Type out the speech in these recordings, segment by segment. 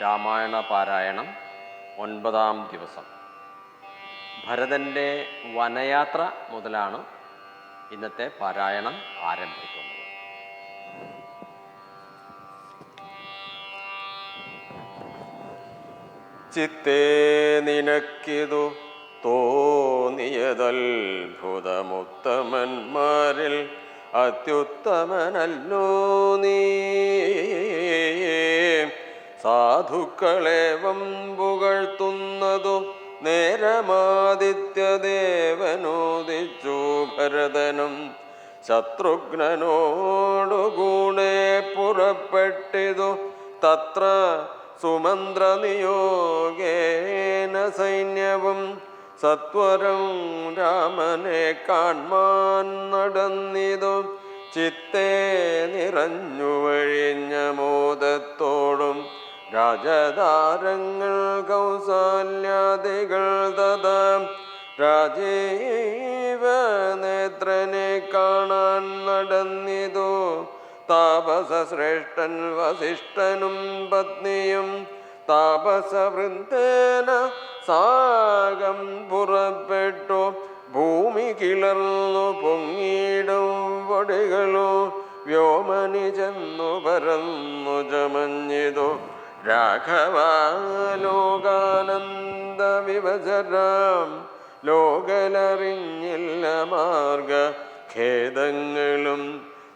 രാമായണ പാരായണം ഒൻപതാം ദിവസം. ഭരതന്റെ വനയാത്ര മുതലാണ് ഇന്നത്തെ പാരായണം ആരംഭിക്കുന്നത്. ചിത്തേ നിനക്കിതു തോന്നിയതത്ഭുതമുത്തമന്മാരിൽ അത്യുത്തമനല്ലോ നീ. സാധുക്കളേവം പുകഴ്ത്തുന്നതു നേരമാദിത്യദേവനോദിച്ചു ഭരതനും ശത്രുഘ്നോടുകൂടെ പുറപ്പെട്ടിതു തത്ര സുമന്ത്രനിയോഗേന സൈന്യവും സത്വരം രാമനെ കാൺമാൻ നടന്നിതു ചിത്തേ നിറഞ്ഞു വഴിഞ്ഞ മോദത്തോടും രാജതാരങ്ങൾ കൗസാല്യാദികൾ തത. രാജീവ നേത്രനെ കാണാൻ നടന്നിതു. താപസശ്രേഷ്ഠൻ വസിഷ്ഠനും പത്നിയും. താപസവൃന്ദേന സാഗം പുറപ്പെട്ടു. ഭൂമി കിളർന്നു പൊങ്ങിയിടും വടികളോ. വ്യോമനി ചെന്നു പരന്നു ചമഞ്ഞിതു. രാഘവാലോകാനന്ദ വിഭജറാം ലോകലറിഞ്ഞില്ല മാർഗ ഖേദങ്ങളും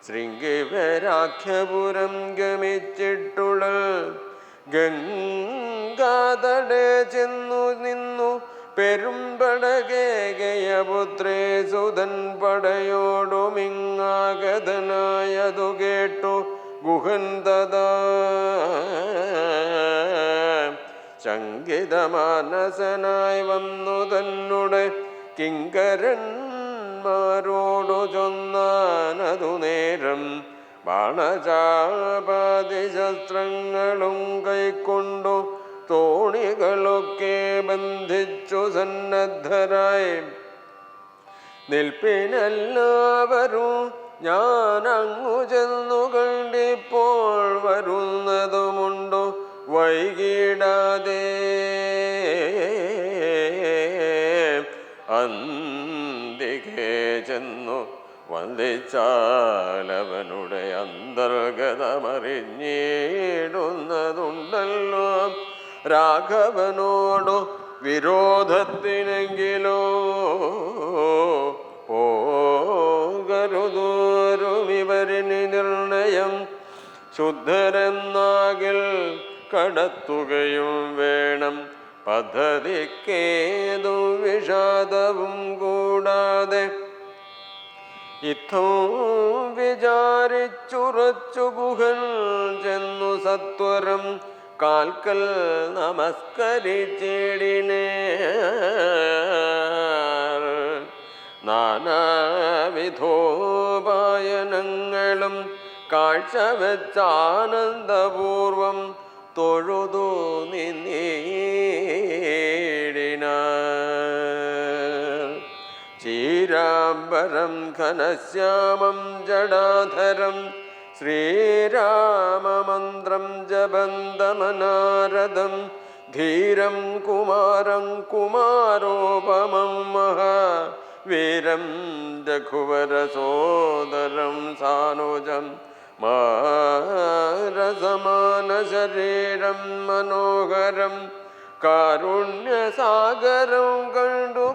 ശൃംഗിവരാഖ്യപുരം ഗമിച്ചിട്ടുള്ള ഗംഗാതടെ ചെന്നു നിന്നു പെരുമ്പടകേകയപുത്രേ സുതൻ പടയോടുമിങ്ങാഗതനായതു കേട്ടു. ഗുഹൻ തഥാ ശങ്കിതമാനസനായി വന്നു തന്നെ കിങ്കരന്മാരോടു ചൊന്നാനതു നേരം. ബാണചാപാതി ശസ്ത്രങ്ങളും കൈക്കൊണ്ടു തോണികളൊക്കെ ബന്ധിച്ചു സന്നദ്ധരായി. നിൽപ്പിനെല്ലാവരും ഞാൻ അങ്ങു ചെന്നു കണ്ടിപ്പോൾ വരുന്നതുമുണ്ടോ. വൈകിടാതെ അന്തികെ ചെന്നു. വന്ദിച്ചാലവനുടെ അന്തർഗതമറിഞ്ഞിടുന്നതുണ്ടല്ലോ. രാഘവനോടു വിരോധത്തിനെങ്കിലോ പോകരുതോരുമിവരിനി ശുദ്ധരെന്നാകിൽ കടത്തുകയും വേണം. പദ്ധതിക്കേതു വിഷാദവും കൂടാതെ വിചാരിച്ചുറച്ചു ഗുഹൻ ചെന്നു സത്വരം. കാൽക്കൽ നമസ്കരിച്ചേടിനെ നാനാവിധോപായനങ്ങളും കാഴ്ചവെച്ചാനന്ദപൂർവം തൊഴുതു നിന്നീടിന ചീരാംബരം ഘനശ്യാമം ജടാധരം ശ്രീരാമമന്ത്രം ജപന്തമനാരദം ധീരം കുമാരം കുമാരോപമം മഹാ വീരം രഘുവരസോദരം സാനുജം മാരസമാനശരീരം മനോഹരം കാരുണ്യസാഗരം കണ്ടു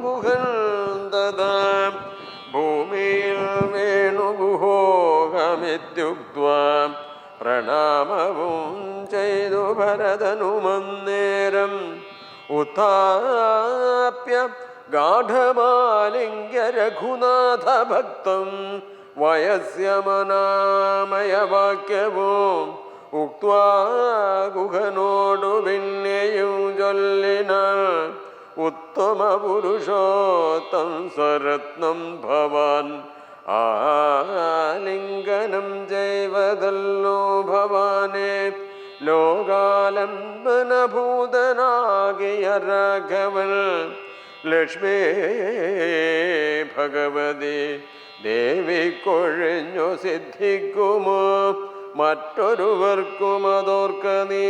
തഥാ ഭൂമിയിൽ വേണുഗുഹോഹമിത്യുക്വാ പ്രണാമവും ചെയ്തു ഭരതനുമന്നേരം ഉത്താപ്യ ഗാഠമാലിംഗ്യ രഘുനാഥ ഭക്തം വയസ്യമനാമയവാക്യവും ഉക്വാ ഗുഹനോടു പിന്നെയും ചൊല്ലിന ഉത്തമ പുരുഷോത്തം സ്വരത്നം ഭവാൻ ആലിംഗനം ചെയ്വതല്ലോ ഭവാനെ. ലോകാലംബനഭൂതനാകിയ രാഘവൻ ലക്ഷ്മേ ഭഗവതി. ദേവി കൊഴിഞ്ഞു സിദ്ധിക്കുമോ? മറ്റൊരുവർക്കും അതോർക്ക നീ.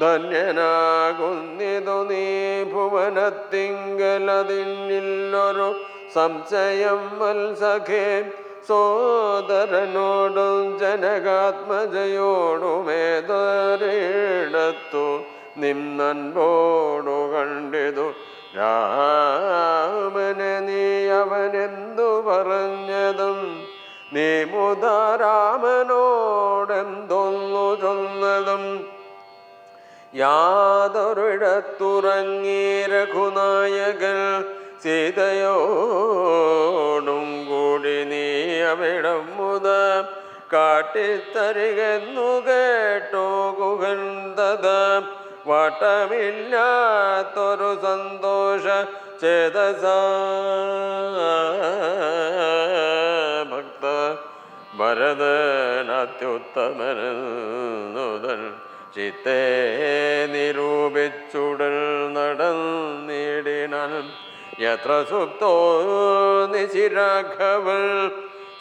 ധന്യനാകുന്നിതു നീ ഭുവനത്തിങ്കലതിന്നില്ലൊരു സംശയം വത്സഖേ സോദരനോടും ജനകാത്മജയോടുമേതറിടത്തു നിന്നൻപോടു കണ്ടിതു രാമനെ നീ അവനെന്തു പറഞ്ഞതും? നീ മുത രാമനോടെന്തൊന്നു ചൊന്നതും? യാതൊരിടത്തുറങ്ങി രഘുനായകൻ സീതയോടും കൂടി നീ അവിടം മുത കാട്ടിത്തരികെന്നു കേട്ടോ വട്ടമില്ലാത്തൊരു സന്തോഷ ചേതസ. ഭക്ത ഭരതനത്യുത്തമനുതൻ ചിത്തെ നിരൂപിച്ചുടൽ നടന്നിടിനാൻ എത്ര സുപ്തോ നിശിരാഘവൾ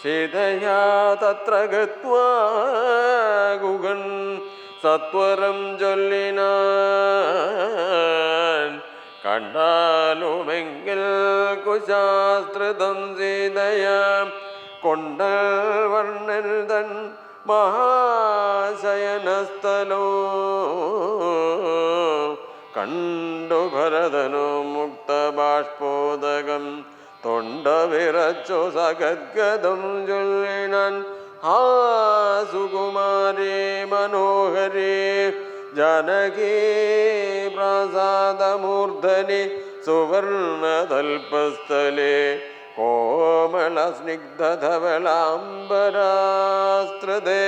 സീതയാ തത്ര ഗുഗൻ സത്വരം ചൊല്ലിനാൻ കണ്ടാലുമെങ്കിൽ കുശാസ്ത്രിതം സീതയാം കൊണ്ടൽ വർണൻ തൻ മഹാശയനസ്ഥലോ കണ്ടു ഭരതനു മുക്തബാഷ്പോദകം തൊണ്ട വിറച്ചു സഗദ്ഗതം ചൊല്ലിനാൻ ഹാ സുകുമാരേ മനോഹരേ ജനകേ പ്രസാദമൂർധനി സുവർണതൽപസ്ഥലേ കോമളസ്നിഗ്ധധവളാംബരാസ്ത്രദേ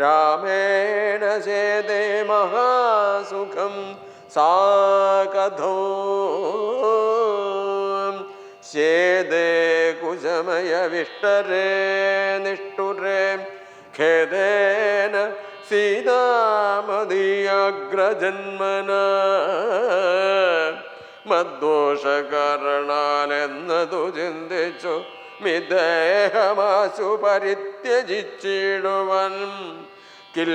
രാമേണ ചേതേ മഹാസുഖം സാ ചേതേ കുശമയവിഷ്ടരേ നിഷ്ഠുരേ ഖേദേന സീതാമതിയഗ്രജന്മന മദ്ദോഷകാരണാലെന്നതു ചിന്തിച്ചു മിദേഹമാശു പരിത്യജിച്ചിടുവൻ. കിൽ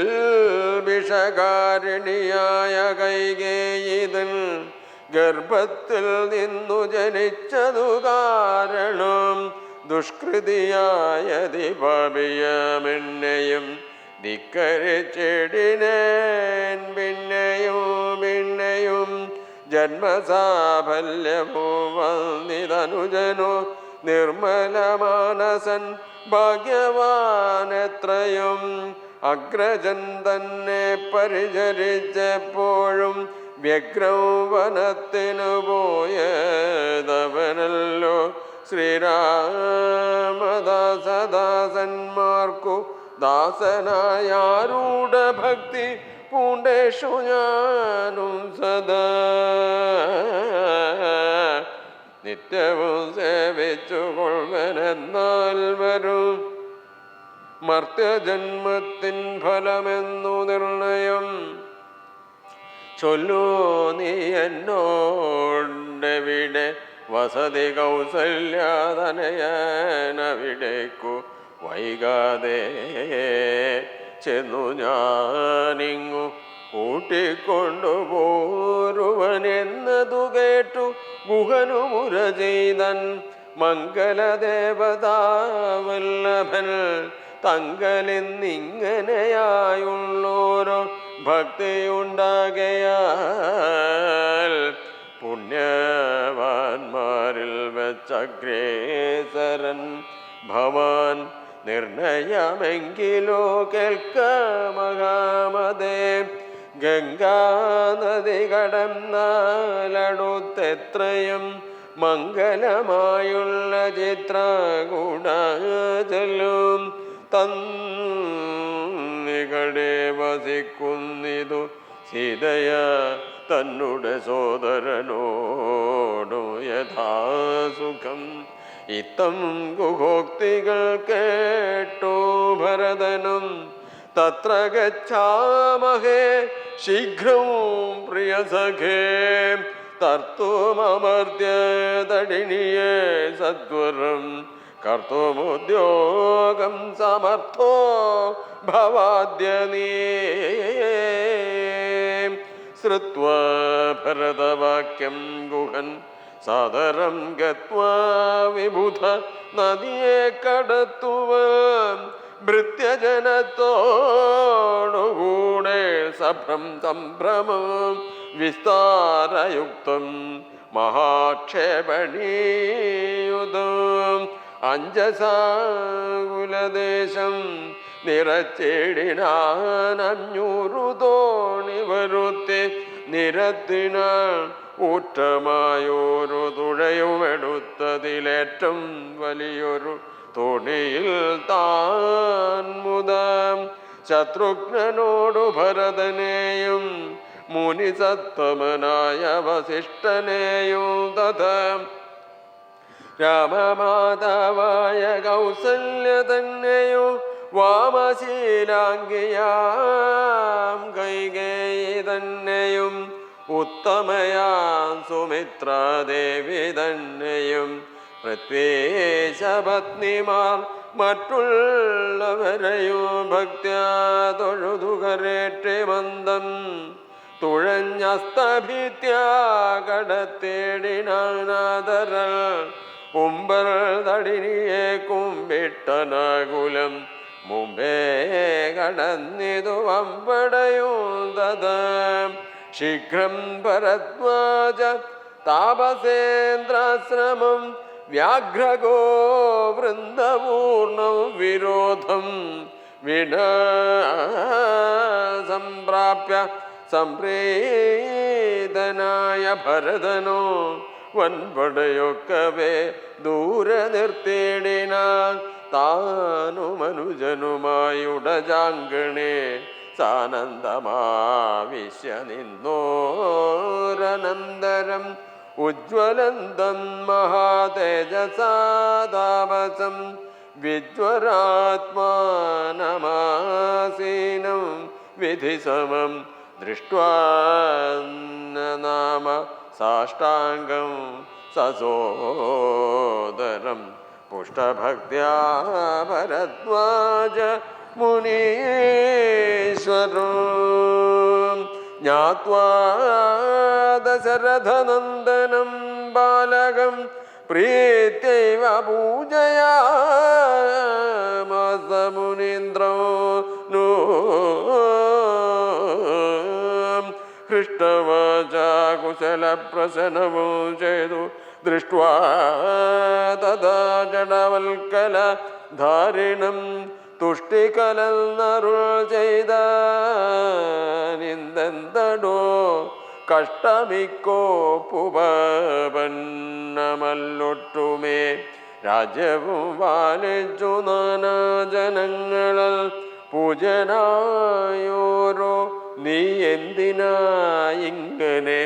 വിഷകാരിണിയായ കൈകേയിതൻ ഗർഭത്തിൽ നിന്നു ജനിച്ചതു കാരണം ദുഷ്കൃതിയായതി പാപിയമെന്നെയും ധിക്കരിച്ചിടിനേൻ പിന്നെയും പിന്നെയും ജന്മസാഫല്യമോ വന്നിതനുജനോ നിർമ്മലമാനസൻ ഭാഗ്യവാനെത്രയും അഗ്രജൻ തന്നെ പരിചരിച്ചപ്പോഴും വ്യഗ്രൗ വനത്തിനു പോയതവനല്ലോ. ശ്രീരാമദാസദാസന്മാർക്കു ദാസനായാരൂഢ ഭക്തി പൂണ്ടേഷു ഞാനും സദാ. നിത്യവും സേവിച്ചു കൊള്ളുവനെന്നാൽ വരും. മർത്യജന്മത്തിൻ ഫലമെന്നു നിർണയം ചൊല്ലൂ നീ എന്നോടെവിടെ വസതി കൗസല്യാതനയനവിടേക്കു വൈകാതെ ചെന്നു ഞാനിങ്ങു കൂട്ടിക്കൊണ്ടുപോരുവനെന്നതു കേട്ടു ഗുഹനു മുര ചെയ്തൻ മംഗലദേവതാവല്ലഭൻ തങ്കലെന്നിങ്ങനെയായുള്ളോരോ ഭക്തിയുണ്ടാകയാൽ പുണ്യവാന്മാരിൽ വെച്ചഗ്രേസരൻ ഭവാൻ നിർണയമെങ്കിലോ കേൾക്ക മഹാമതേ. ഗംഗാനദി കടന്നാലടുത്തെത്രയും മംഗലമായുള്ള ചിത്രകൂടാചലും തന്നികടെ വസിക്കുന്നിതു സീതയ തന്നുടെ സോദരനോടു യഥാസുഖം ഇത്തം ഗുഹോക്തികൾ കേട്ടോ ഭരതനും. തത്ര ഗച്ഛാമഹേ പ്രിയ സഖേ തർത്തുമമർദ്യ തടിണിയേ സത്വരം കർത്തുമുദ്യോഗം സമർത്ഥോ ഭവാദ്യ നീ. ശ്രുത്വാ ഭരതവാക്യം ഗുഹൻ സാദരം വിബുധ നദിയെ കടത്തുവാൻ ഭൃത്യജനത്തോടുകൂടെ സഭ്രം സംഭ്രമം വിസ്താരയുക്തം മഹാക്ഷേപണീയുതം. അഞ്ചസാകുലദേശം നിറച്ചേടിനാനഞ്ഞൂറു തോണി വരുത്തി നിരത്തിനാൾ ഊറ്റമായൊരു തുഴയുമെടുത്തതിലേറ്റം വലിയൊരു തുണിയിൽ താൻ മുതം ശത്രുഘ്നോടു ഭരതനെയും മുനിസത്തമനായ വസിഷ്ഠനെയും തഥാ രാമമാതാവായ കൗസല്യ തന്നെയോ വാമശീലാംഗിയാം കൈകേയി തന്നെയും ഉത്തമയാം സുമിത്രാദേവി തന്നെയും പ്രത്യേശപത്നിമാർ മറ്റുള്ളവരെയോ ഭക്ത്യാ കരേട്ടെ മന്ദം. തുഴഞ്ഞസ്തഭിത്യാ കടത്തേടിനാദരൽ ഉമ്പർ തടിനിയെ കുമ്പിട്ടനകുലം മുമ്പേ കടന്നിതു അമ്പടയൂതത ശീഘ്രം ഭരദ്വാജ താപസേന്ദ്രാശ്രമം വ്യാഘ്രഗോ വൃന്ദപൂർണം വിരോധം സംപ്രാപ്യ സംപ്രീതനായ ഭരതനോ വൻപടയൊക്കവേ ദൂരെ നിർത്തിയിടിനാൻ താനും അനുജനുമായുടജാങ്കണേ സാനന്ദമാവിശ്യ നിന്നോരനന്തരം ഉജ്വലന്തം മഹാതേജസാതാപസം വിജ്വരാത്മാനമാസീനം വിധിസമം ദൃഷ്ട്വാ നാമ साष्टाङ्गं ससोदरं पुष्टभक्त्या भरद्वाज मुनीश्वरो। ज्ञात्वा दशरथनन्दनं बालकं प्रीत्यैव पूजया मुनीन्द्र। ഹൃഷ്ടവാചാകുശലപ്രസനമോ ചെയ്തു. ദൃഷ്ട്വാ തഥാ ജഡവൽക്കല ധാരിണം തുഷ്ടികലന്നരുൾ കഷ്ടമിക്കോ പുപന്നമല്ലൊട്ടുമേ രാജ്യവും നാനാ നാനാജനങ്ങളിൽ പൂജനായോരോ. നീ എന്തിനാ ഇങ്ങനെ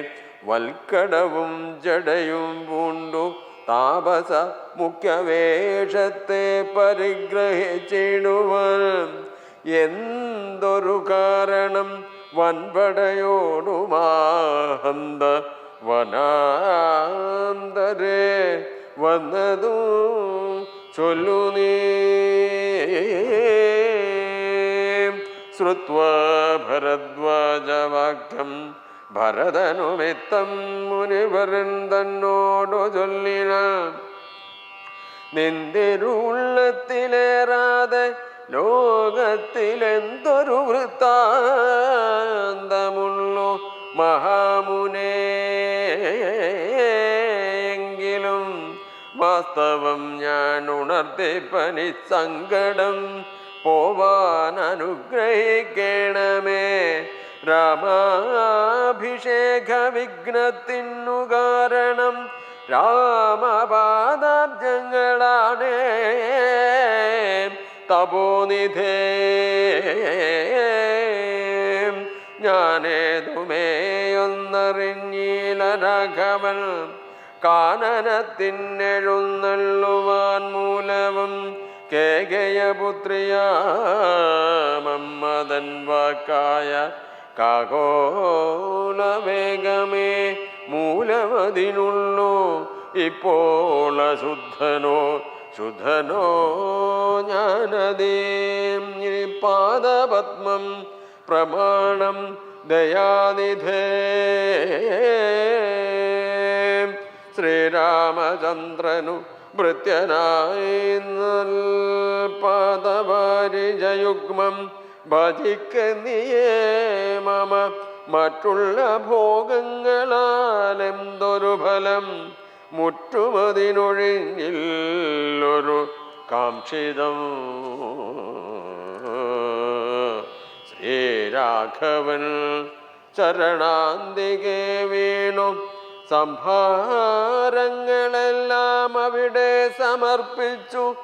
വൽക്കടവും ജടയും പൂണ്ടു താപസ മുഖ്യവേഷത്തെ പരിഗ്രഹിച്ചിടുവാൻ. എന്തൊരു കാരണം വൻപടയോടുമാഹന്ത വനാന്തരേ വന്നതു ചൊല്ലു നീ. ശ്രുത്വാ ഭരദ്വാജവാക്യം ഭരതനുമിത്തം മുനിവരൻ തന്നോടു ചൊല്ലിന നിന്തിരുള്ളത്തിലേറാതെ ലോകത്തിലെന്തൊരു വൃത്താന്തമുള്ളു മഹാമുനേ. എങ്കിലും വാസ്തവം ഞാൻ ഉണർത്തിപ്പനി സങ്കടം പോവാൻ അനുഗ്രഹിക്കണമേ. രാമാഭിഷേക വിഘ്നത്തിനു കാരണം രാമപാദാബ്ജങ്ങളാണ് തപോനിധേ ഞാനേതുമേയൊന്നറിഞ്ഞീല രാഘവൻ കാനനത്തിനെഴുന്നള്ളുവാൻ മൂലവും കേകയപുത്രിയാമമ്മതൻ വാക്കായ കാകോലവേഗമേ മൂലമതിനുള്ളൂ ഇപ്പോൾ ശുദ്ധനോ ഞാനതേ. ഇനി പാദപത്മം പ്രമാണം ദയാനിധേ. ശ്രീരാമചന്ദ്രനു ഭൃത്യനായി പാദവാരിജയുഗ്മം നീയേ മമ. മറ്റുള്ള ഭോഗങ്ങളാലെന്തൊരു ഫലം? മുറ്റുമതിനൊഴിഞ്ഞില്ലൊരു കാക്ഷിതം. ശ്രീരാഘവൻ ചരണാന്തികെ വീണു. സംഭാരങ്ങളെല്ലാം അവിടെ സമർപ്പിച്ചു.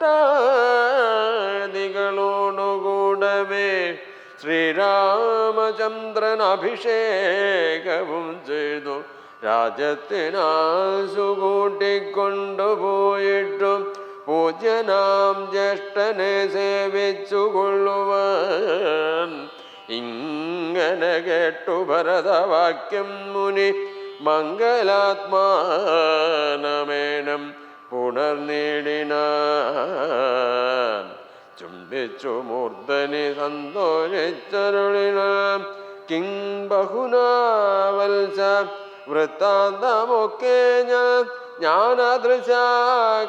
പൗരവശിഷ്ടാദികളോടുകൂടവേ ശ്രീരാമചന്ദ്രൻ അഭിഷേകവും ചെയ്തു. രാജ്യത്തിനാശു കൂട്ടിക്കൊണ്ടുപോയിട്ടും പൂജ്യനാം ജ്യേഷ്ഠനെ സേവിച്ചു കൊള്ളുവാൻ ഇങ്ങനെ കേട്ടു ഭരതവാക്യം മുനി മംഗലാത്മാനമേനം. പുണർനീടിനാൻ ചുംബിച്ചു മൂർധനി സന്തോഷിച്ചരുളിനാം കിങ് ബഹുനാവൽസ വൃത്താന്തമൊക്കെ ഞാൻ. ഞാനദൃശ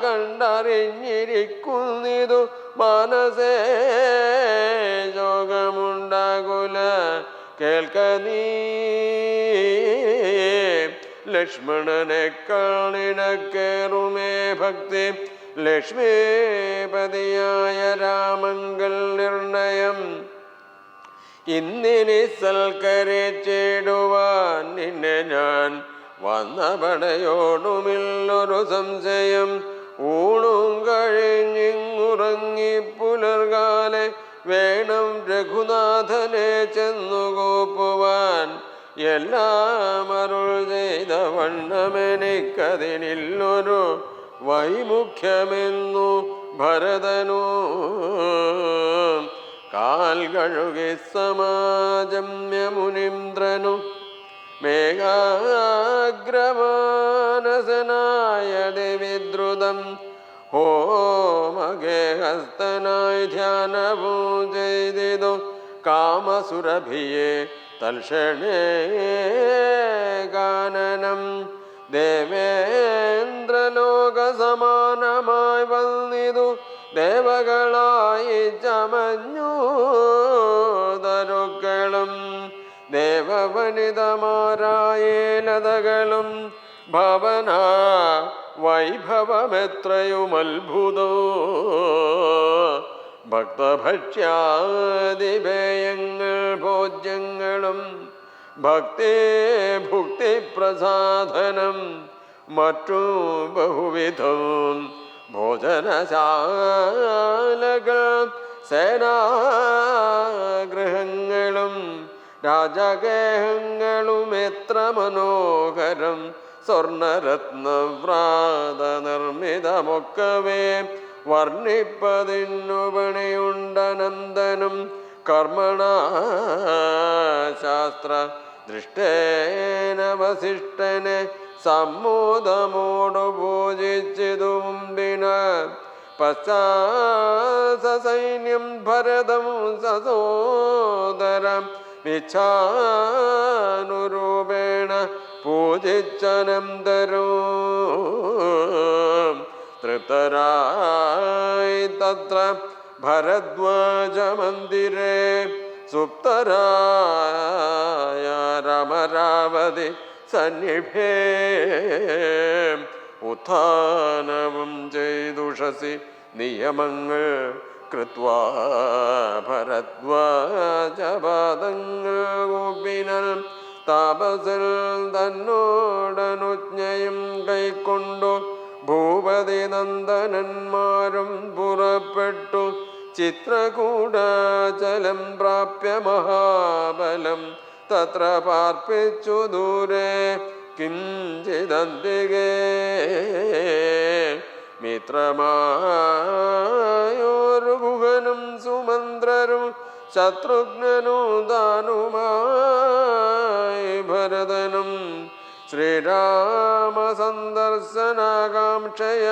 കണ്ടറിഞ്ഞിരിക്കുന്നിതു മനസേ. ശോകമുണ്ടാകുല കേൾക്ക നീ. ലക്ഷ്മണനെ കാണിനക്കേറുമേ ഭക്തി. ലക്ഷ്മീപതിയായ രാമങ്കൽ നിർണയം. ഇന്നിനി സൽക്കരിച്ചിടുവാൻ നിന്നെ ഞാൻ വന്ന പടയോടുമില്ലൊരു സംശയം. ഊണും കഴിഞ്ഞിങ്ങുറങ്ങി പുലർകാലെ വേണം രഘുനാഥനെ ചെന്നുകൂപ്പുവാൻ. എല്ലാം അരുൾ ചെയ്ത വണ്ണമെനിക്കതിനില്ലൊരു വൈമുഖ്യമെന്നു ഭരതനു. കാൽ കഴുകി സമാജമ്യമുനിന്ദ്രനു മേഘാഗ്രമാനസനായ ദേവിദ്രുതം ഹോമഗേഹസ്തനായി ധ്യാനവും ചെയ്തിതു കാമസുരഭിയെ തൽക്ഷണേ ഗാനനം. ദേവേന്ദ്രലോകസമാനമായി വന്നിതു. ദേവകളായി ചമഞ്ഞു തരുക്കളും ദേവവനിതമാരായ ലതകളും. ഭവന വൈഭവമെത്രയും അത്ഭുതോ ഭക്തഭക്ഷ്യാദിപേയങ്ങൾ ഭോജ്യങ്ങളും ഭക്തി ഭുക്തി പ്രസാധനം മറ്റു ബഹുവിധം ഭോജനശാലകൾ സേനാഗൃഹങ്ങളും രാജഗേഹങ്ങളും എത്ര മനോഹരം സ്വർണരത്നവ്രാത നിർമ്മിതമൊക്കവേ. വർണിപ്പതിന്നു പണിയുണ്ടനന്ദനും കർമ്മണ ശാസ്ത്ര ദൃഷ്ടേന വസിഷ്ഠനെ സമ്മോദമോടു പൂജിച്ചിതു മുമ്പിന പശ്ചാസൈന്യം ഭരതം സസോദരം വിച്ഛാനുരൂപേണ പൂജിച്ചനന്തരോ. തൃപ്തരായി തത്ര ഭരദ്വാജമന്ദിരേ സുപ്തരായ രമരാവതി സന്നിഭേ ഉത്ഥാനവും ചെയ്തുഷസി നിയമങ്ങൾ കൃത്വാ ഭരദ്വാജപാദങ്ങൾ ഗോപിനൽ താപസിൽ തന്നോടനുജ്ഞയും കൈക്കൊണ്ടു ഭൂപതി നന്ദനന്മാരും പുറപ്പെട്ടു. ചിത്രകൂടാചലം പ്രാപ്യ മഹാബലം തത്ര പാർപ്പിച്ചു ദൂരെ. കിഞ്ചിതന്തികേ മിത്രമായൊരു ഗുഹനും സുമന്ത്രരും ശത്രുഘ്നനും ദാനുമായി ഭരതനും ശ്രീരാമ സന്ദർശനാകാംക്ഷയ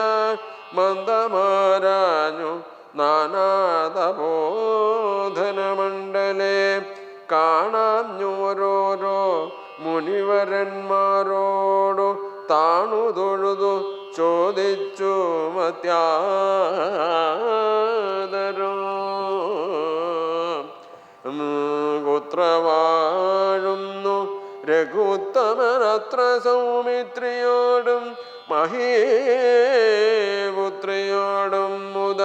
മന്ദമാരാഞ്ഞു നാനാതബോധനമണ്ഡലേ. കാണാഞ്ഞോരോരോ മുനിവരന്മാരോടു താണു തൊഴുതു ചോദിച്ചു മത്യാദരോ. ഗോത്രവാഴുന്നു രഘുത്തമനത്ര സൗമിത്രിയോടും മഹീപുത്രിയോടും മുത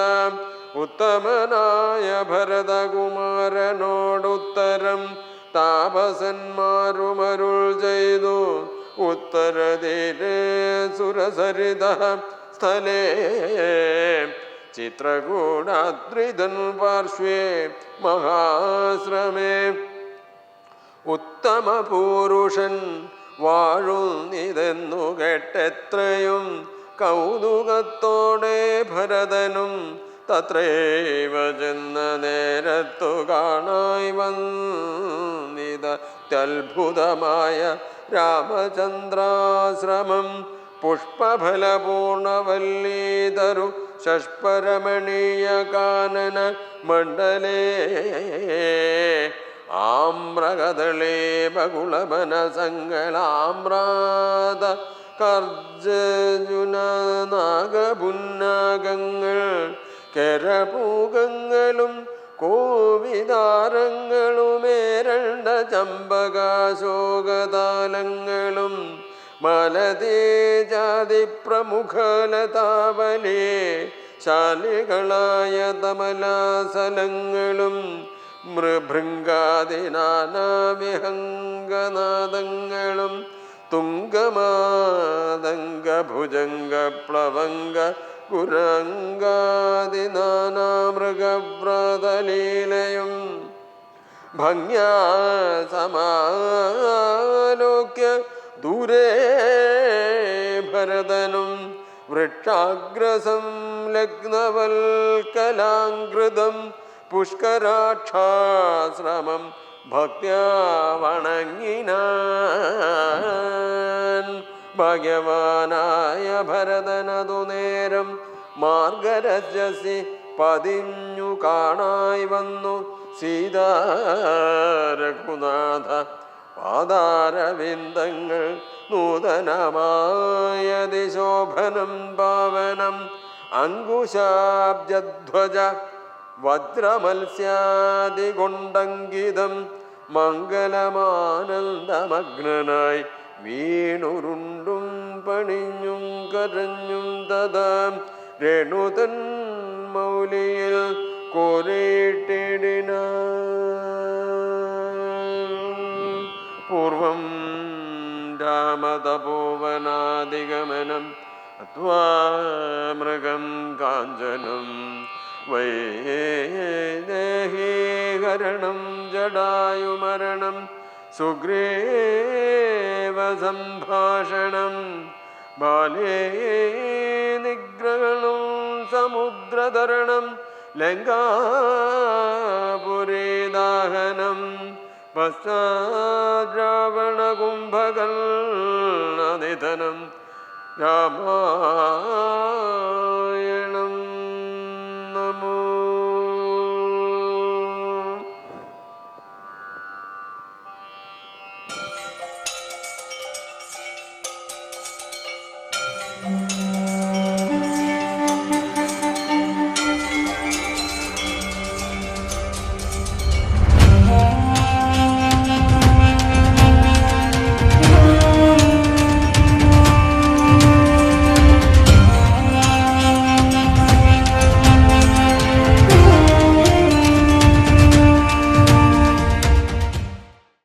ഉത്തമനായ ഭരതകുമാരനോടുത്തരം താപസന്മാരുമരുൾ ചെയ്തു. ഉത്തരതീരെ സുരസരിത സ്ഥലേ. ചിത്രകൂടാദ്രിതൻ പാർശ്വേ മഹാശ്രമേ. ഉത്തമ പൂരുഷൻ വാഴുന്നിതെന്നു കേട്ടെത്രയും കൗതുകത്തോടെ ഭരതനും തത്രൈവ ചെന്ന നേരത്തു കാണായി വന്നിതത്യത്ഭുതമായ രാമചന്ദ്രാശ്രമം പുഷ്പഫലപൂർണവല്ലീതരു ഷഷ്പരമണീയ കാനന മണ്ഡലേ ആമ്രകദളേ ബകുളമന സങ്ങളാമ്രാത കർജുന നാഗപുന്നാഗങ്ങൾ കരപൂകങ്ങളും കോവിതാരങ്ങളുമേരണ്ട ചമ്പകാശോകതാലങ്ങളും മലതേജാതി പ്രമുഖലതാവലേ ശാലികളായ തമലാസലങ്ങളും മൃഭൃംഗാദിനാനാവിഹംഗനാദങ്ങളും ഭുജംഗ പ്ലവംഗ കുരംഗാദിനാനാമൃഗവ്രതലീലയും ഭംഗ്യാ സമാലോക്യ ദൂരേ ഭരതനും വൃക്ഷാഗ്രസം ലഗ്നവൽക്കലാങ്കൃതം പുഷ്കരാക്ഷാശ്രമം ഭക്യാ വണങ്ങിനാൻ. ഭഗവാനായ ഭരതനതു നേരം മാർഗരജസി പതിഞ്ഞു കാണായി വന്നു. സീതാരഘുനാഥ പാതാരവിന്ദങ്ങൾ നൂതനമായ ദിശോഭനം പാവനം. അങ്കുശാബ്ജധ്വജ വജ്രമത്സ്യാദികൊണ്ടങ്കിതം മംഗലമാനന്ദമഗ്നായി വീണുരുണ്ടും പണിഞ്ഞും കരഞ്ഞും തഥാം രേണുതൻ മൗലിയിൽ കോരേട്ടിടിന. പൂർവം രാമതപോവനാദിഗമനം അത്വാ മൃഗം കാഞ്ചനം വൈദേഹീകരണം ജടായുമരണം സുഗ്രീവ സംഭാഷണം. ബാലേ നിഗ്രഹണം സമുദ്രതരണം ലങ്കാപുരീദാഹനം പശ്ചാദ്രാവണകുംഭകൽ നിധനം രാമായണ